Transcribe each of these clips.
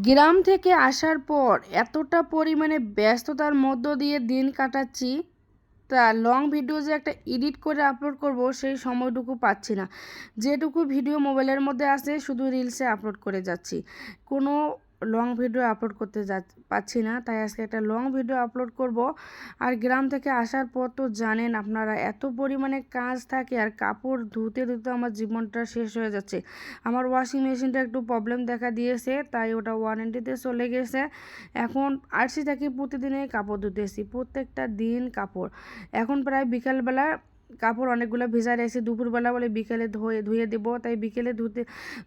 গ্রাম থেকে আসার পর এতটা পরিমাণে ব্যস্ততার মধ্য দিয়ে দিন কাটাচ্ছি, তা লং ভিডিও যে একটা এডিট করে আপলোড করব সেই সময়টুকু পাচ্ছি না। যেটুকু ভিডিও মোবাইলের মধ্যে আছে, শুধু রিলসে আপলোড করে যাচ্ছি। কোনো লং ভিডিও আপলোড করতে যা পাচ্ছি না, তাই আজকে একটা লং ভিডিও আপলোড করব। আর গ্রাম থেকে আসার পর তো জানেন আপনারা, এত পরিমাণে কাজ থাকে আর কাপড় ধুতে ধুতে আমার জীবনটা শেষ হয়ে যাচ্ছে। আমার ওয়াশিং মেশিনটা একটু প্রবলেম দেখা দিয়েছে, তাই ওটা ওয়ারেন্টিতে চলে গেছে। এখন আরসি থেকে প্রতিদিনই কাপড় ধুতেছি, প্রত্যেকটা দিন কাপড়। এখন প্রায় বিকালবেলা কাপড় অনেকগুলো ভেজা রয়েছে দুপুরবেলা বলে বিকেলে ধুয়ে ধুয়ে দেবো। তাই বিকেলে ধুতে,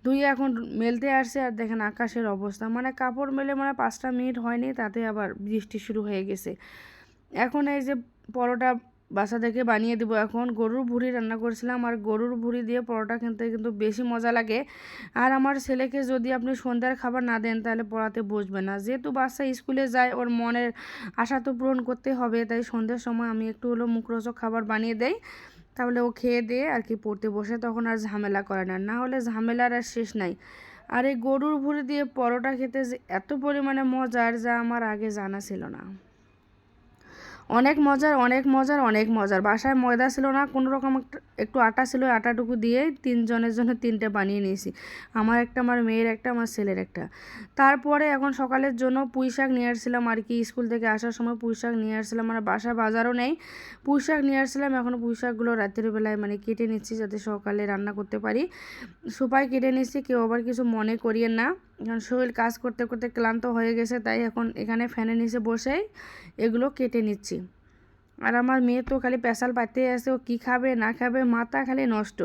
ধুয়ে এখন মেলতে আসছে আর দেখেন আকাশের অবস্থা। মানে কাপড় মেলে মানে পাঁচটা মিনিট হয়নি, তাতে আবার বৃষ্টি শুরু হয়ে গেছে। এখন এই যে পরোটা বাসা থেকে বানিয়ে দেবো। এখন গরুর ভুড়ি রান্না করেছিলাম আর গরুর ভুড়ি দিয়ে পরোটা খেতে কিন্তু বেশি মজা লাগে। আর আমার ছেলেকে যদি আপনি সন্ধ্যার খাবার না দেন তাহলে পড়াতে বসবে না। যেহেতু বাচ্চা স্কুলে যায়, ওর মনের আশা তো পূরণ করতে হবে, তাই সন্ধ্যার সময় আমি একটু হলো মুখরোচক খাবার বানিয়ে দেই। তাহলে ও খেয়ে দিয়ে আর কি পড়তে বসে, তখন আর ঝামেলা করে না। না হলে ঝামেলার আর শেষ নাই। আর এই গরুর ভুড়ি দিয়ে পরোটা খেতে যে এত পরিমাণে মজার যা আমার আগে জানা ছিল না। অনেক মজার অনেক মজার অনেক মজার। বাসায় ময়দা ছিল না, কোনো রকম একটু আটা ছিল আটাটুকু দিয়ে তিনজনের জন্য তিনটে বানিয়ে নিয়েছি। আমার একটা, আমার মেয়ের একটা, আমার ছেলের একটা। তারপরে এখন সকালের জন্য পুঁই শাক নিয়ে আসছিলাম আর কি। স্কুল থেকে আসার সময় পুঁই শাক নিয়ে আসছিলাম আমার বাসায় বাজারও নেই। পুঁই শাক নিয়ে আসছিলাম এখন পুঁই শাকগুলো রাতের বেলায় মানে কেটে নিচ্ছি যাতে সকালে রান্না করতে পারি। সুপাই কেটে নিচ্ছি কেউ আবার কিছু মনে করিয়ে না। এখন শরীর কাজ করতে করতে ক্লান্ত হয়ে গেছে, তাই এখন এখানে ফ্যানের নিচে বসেই এগুলো কেটে নিচ্ছি। আর আমার মেয়ে তো খালি পেশাল পাইতে আসে ও কী খাবে, না খাবে, মাথা খালি নষ্ট।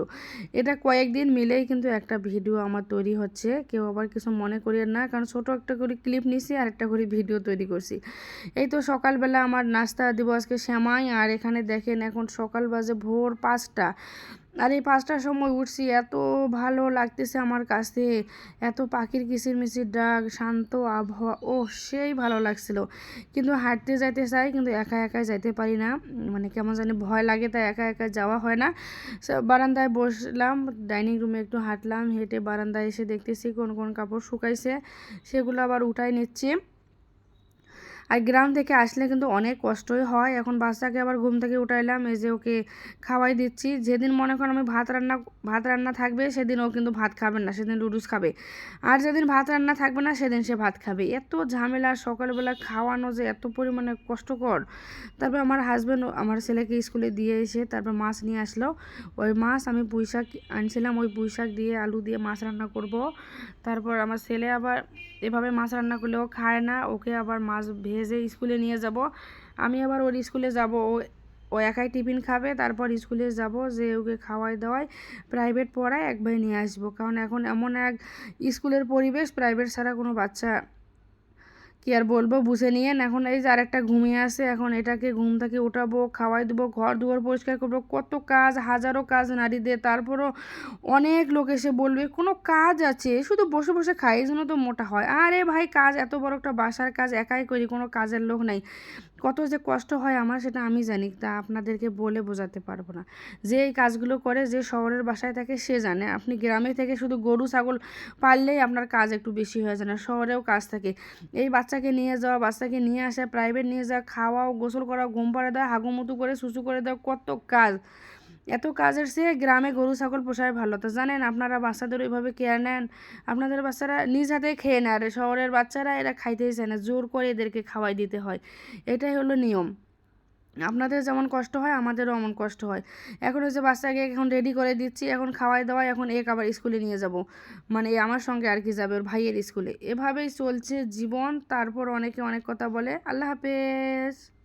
এটা কয়েকদিন মিলেই কিন্তু একটা ভিডিও আমার তৈরি হচ্ছে। কেউ আবার কিছু মনে করিয়ে না, কারণ ছোটো একটা করে ক্লিপ নিছি আর একটা করে ভিডিও তৈরি করছি। এই তো সকালবেলা আমার নাস্তা দিব আজকে শ্যামাই, আর এখানে দেখেন এখন সকাল বাজে ভোর পাঁচটা। আর এই পাঁচটার সময় উঠছি, এত ভালো লাগতেছে আমার কাছে। এত পাখির কিচিরমিচির ডাক, শান্ত আবহাওয়া ও সেই ভালো লাগছিল। কিন্তু হাঁটতে যাইতে চাই, কিন্তু একা একাই যাইতে পারি না। মানে কেমন জানি ভয় লাগে, তাই একা একা যাওয়া হয় না। বারান্দায় বসলাম, ডাইনিং রুমে একটু হাঁটলাম, হেঁটে বারান্দায় এসে দেখতেছি কোন কোন কাপড় শুকাইছে, সেগুলো আবার উঠাই নিচ্ছি। আর গ্রাম থেকে আসলে কিন্তু অনেক কষ্টই হয়। এখন বাচ্চাকে আবার ঘুম থেকে উঠাইলাম, এই যে ওকে খাওয়াই দিচ্ছি। যেদিন মনে করেন আমি ভাত রান্না ভাত রান্না থাকবে, সেদিন ও কিন্তু ভাত খাবে না, সেদিন লুডুস খাবে। আর যেদিন ভাত রান্না থাকবে না, সেদিন সে ভাত খাবে। এত ঝামেলা, সকালবেলা খাওয়ানো যে এত পরিমাণে কষ্টকর। তারপর আমার হাজব্যান্ড আমার ছেলেকে স্কুলে দিয়ে এসে তারপর মাছ নিয়ে আসলো। ওই মাছ আমি পুঁই শাক আনছিলাম, ওই পুঁই শাক দিয়ে আলু দিয়ে মাছ রান্না করব। তারপর আমার ছেলে আবার এভাবে মাছ রান্না করলেও খায় না, ওকে আবার মাছ ভেজে স্কুলে নিয়ে যাব। আমি আবার ওর স্কুলে যাব, ও ও একাই টিফিন খাবে, তারপর স্কুলে যাব যে ওকে খাওয়াই দাওয়াই প্রাইভেট পড়ায় একবার নিয়ে আসব। কারণ এখন এমন এক স্কুলের পরিবেশ প্রাইভেট ছাড়া কোনো বাচ্চা কি আর বলব, বুঝে নিয়েন এখন এই যে আরেকটা ঘুমিয়ে আসে এখন এটাকে ঘুম থেকে উঠাবো, খাওয়াই দেবো, ঘর দুয়ার পরিষ্কার করব, কত কাজ, হাজারো কাজ নারীদের তারপরও অনেক লোক এসে বলবে, কোনো কাজ আছে? শুধু বসে বসে খাই, এই জন্য তো মোটা হয়। আরে ভাই, কাজ এত বড় একটা বাসার কাজ, একাই করি, কোনো কাজের লোক নাই। কত যে কষ্ট হয় আমার সেটা আমি জানি, তা আপনাদেরকে বলে বোঝাতে পারব না। যে এই কাজগুলো করে, যে শহরের বাসায় থাকে সে জানে। আপনি গ্রামে থেকে শুধু গরু, ছাগল পারলেই আপনার কাজ একটু বেশি হয়ে যায় না, শহরেও কাজ থাকে। এই বাচ্চাকে নিয়ে যাওয়া, বাচ্চাকে নিয়ে আসা প্রাইভেট নিয়ে যাওয়া, খাওয়াও, গোসল করা ঘুম পাড়া দেওয়া, হাগুমুতু করে, সুসু করে দেওয়া, কত কাজ। এত কাজের সে গ্রামে গরু, ছাগল পোষায় ভালো। তো জানেন, আপনারা বাচ্চাদের ওইভাবে কেয়ার নেন। আপনাদের বাচ্চারা নিজ হাতে খেয়ে নেয়। আর শহরের বাচ্চারা এরা খাইতেই চায় না। জোর করে এদেরকে খাওয়াই দিতে হয়। এটাই হলো নিয়ম। আপনাদের যেমন কষ্ট হয়, আমাদেরও এমন কষ্ট হয়। এখন হচ্ছে বাচ্চাকে এখন রেডি করে দিচ্ছি, এখন খাওয়াই দাওয়াই, এখন এক আবার স্কুলে নিয়ে যাব। মানে আমার সঙ্গে আর কি যাবে, ওর ভাইয়ের স্কুলে। এভাবেই চলছে জীবন। তারপর অনেকে অনেক কথা বলে। আল্লাহ হাফেজ।